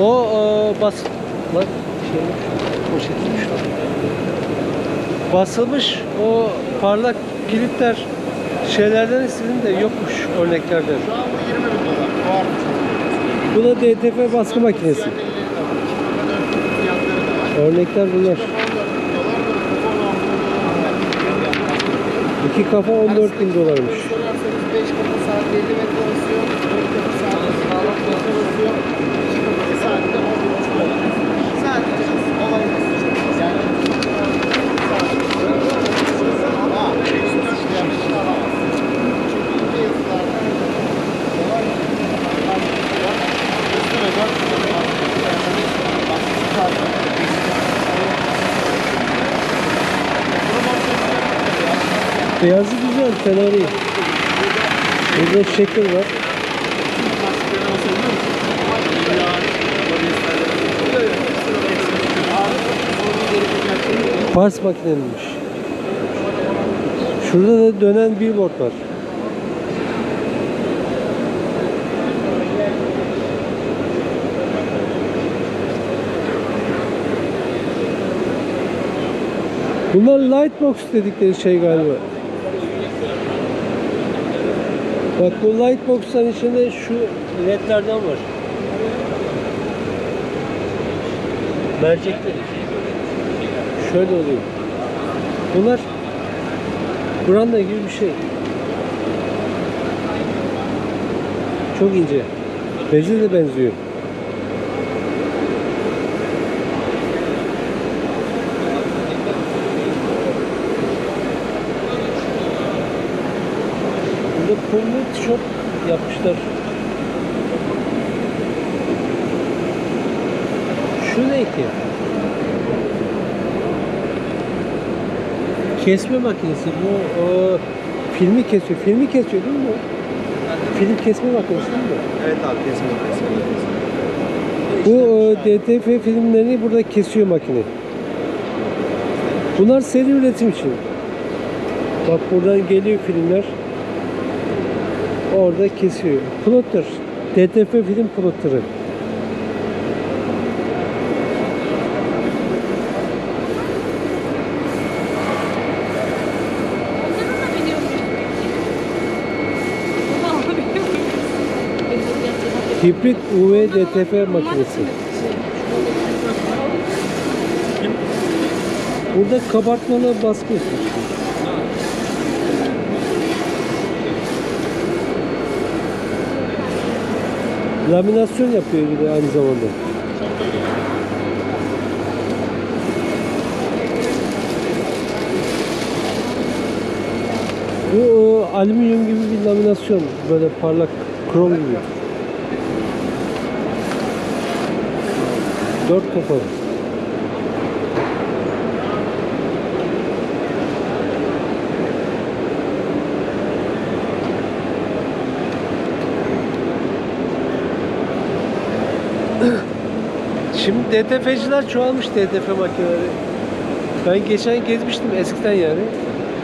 O e, bas... Lan şey poşetmiş. Basılmış o parlak kilitler şeylerden istedim de yokmuş örneklerden. Şu an bu 20 bin dolar. Bu. Bu da DTF baskı makinesi. Örnekler bunlar. 14 bin dolar. Bu kafa 16 bin dolar. İki kafa 14 bin dolarmış. Beyazı güzel, fena değil. Burada şekil var. Pars makineymiş. Şurada da dönen billboard var. Bunlar lightbox dedikleri şey galiba. Bak bu lightbox'ların içinde şu ledlerden var. Mercekli. Şöyle oluyor. Bunlar branda gibi bir şey. Çok ince. Beze de benziyor. Burada pullu tişört yapmışlar. Şu ne ki? Kesme makinesi. Bu o, filmi kesiyor. Filmi kesiyor değil mi bu? Film kesme makinesi değil mi? Evet abi kesin kesin. Bu e, DTF filmlerini burada kesiyor makine. Bunlar seri üretim için. Bak buradan geliyor filmler. Orada kesiyor. Plotter. DTF film plotterı. Hibrit UV DTF makinesi. Burada kabartmalı baskı yapıyor. Laminasyon yapıyor bir de aynı zamanda. Bu e, alüminyum gibi bir laminasyon. Böyle parlak krom gibi. Dört kafalı. DTF'ciler çoğalmış DTF makineleri. Ben geçen gezmiştim eskiden yani.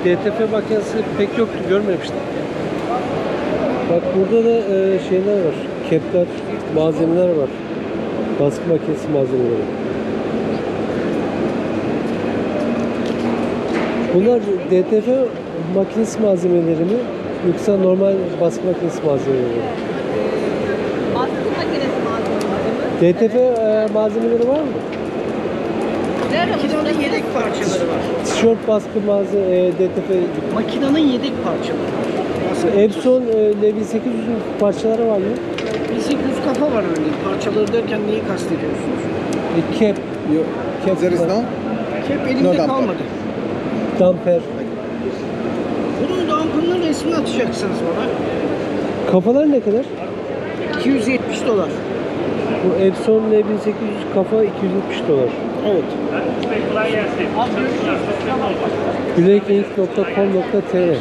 DTF makinesi pek yoktu, görmemiştim. Bak burada da e, şeyler var. Kepler, malzemeler var. Baskı makinesi malzemeleri. Bunlar DTF makinesi malzemeleri mi? Yoksa normal baskı makinesi malzemeleri mi? Baskı makinesi malzemeleri mi? DTF e, malzemeleri var mı? Makinenin yedek parçaları var. Tişört baskı malzeme, e, DTF, Makinenin yedek parçaları var. Nasıl? Epson e, Levi 800'ün parçaları var mı? 1800 kafa var örneğin. Parçaları derken neyi kastediyorsunuz? E, cap, yok, cap There is var. no? Kep No elimde dumper. kalmadı. damper. Bunun damperının resmini atacaksınız bana. Kafalar ne kadar? 270 dolar. Bu Epson Levi 800 kafa 270 dolar. Evet. Ederim.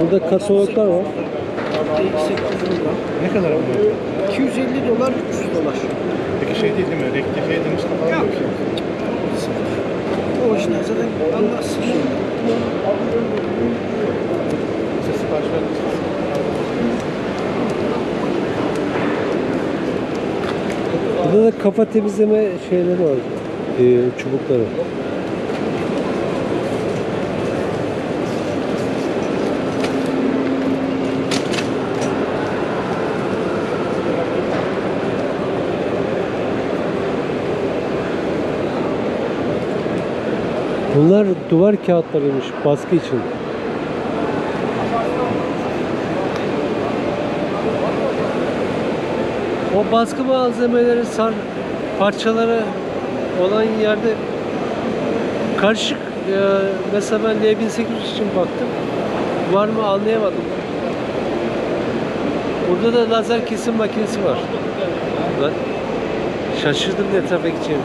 Burada kataloglar var. DX800 lira. Ne kadar bu? 250 dolar, 300 dolar. Peki şey değil değil mi? Rektifiye edilmiş kafalar Yok. yok. Orijinal zaten. Size sipariş verdiniz. Burada da kafa temizleme şeyleri var. Ee, çubukları. Bunlar duvar kağıtlarıymış baskı için. O baskı malzemeleri sar parçaları olan yerde karışık e, mesela ben L1800 için baktım. Var mı anlayamadım. Burada da lazer kesim makinesi var. Ben şaşırdım ne tarafa gideceğimi.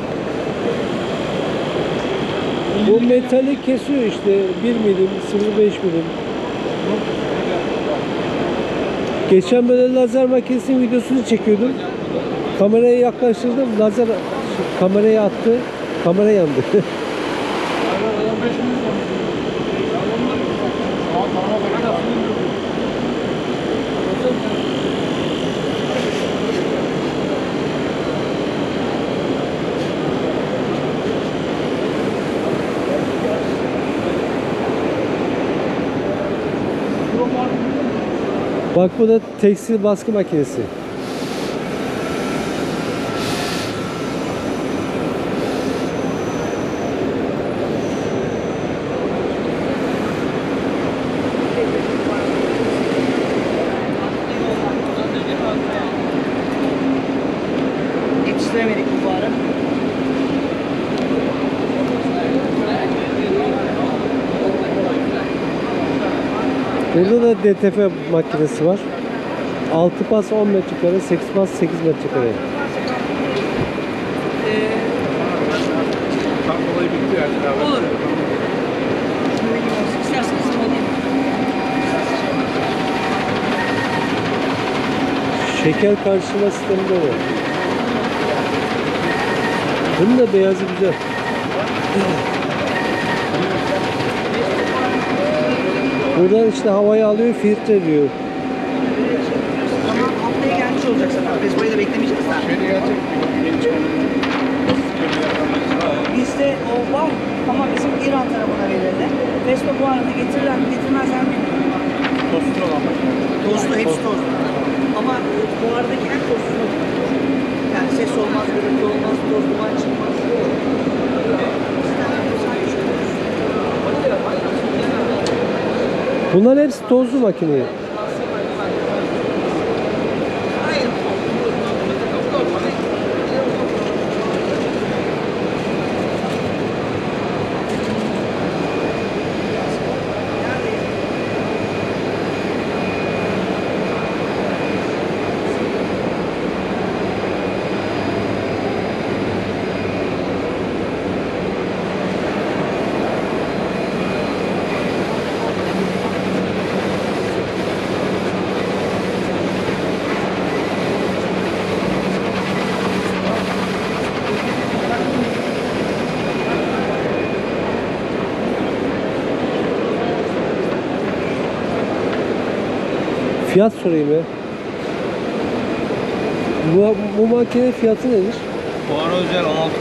Bu metali kesiyor işte 1 milim, 0.5 milim. Geçen böyle lazer makinesinin videosunu çekiyordum. Kameraya yaklaştırdım, lazer kameraya attı, kamera yandı. Bak bu da tekstil baskı makinesi. Burada da DTF makinesi var. 6 pas 10 metrekare, 8 pas 8 metrekare. Tam olayı bitti yani. Olur. Şeker karşılama sistemi de var. Bunun da beyazı güzel. Buradan işte havayı alıyor, filtre diyor. Ama haftaya gelmiş olacak zaten. Vespa'yı da beklemeyeceğiz. Şeyde gelecek. Çıkan. Bizde o var ama bizim İran tarafına verildi. Vespa bu arada getirirler mi getirmezler mi? Tostlu olan makine. Tozlu, hepsi tozlu. Ama bu aradaki en tozlu. Yani ses olmaz, gürültü olmaz, toz duman çıkmaz. Bunlar hepsi tozlu makine. Fiyat sorayım ya. Bu, bu makine fiyatı nedir? Fuara özel 16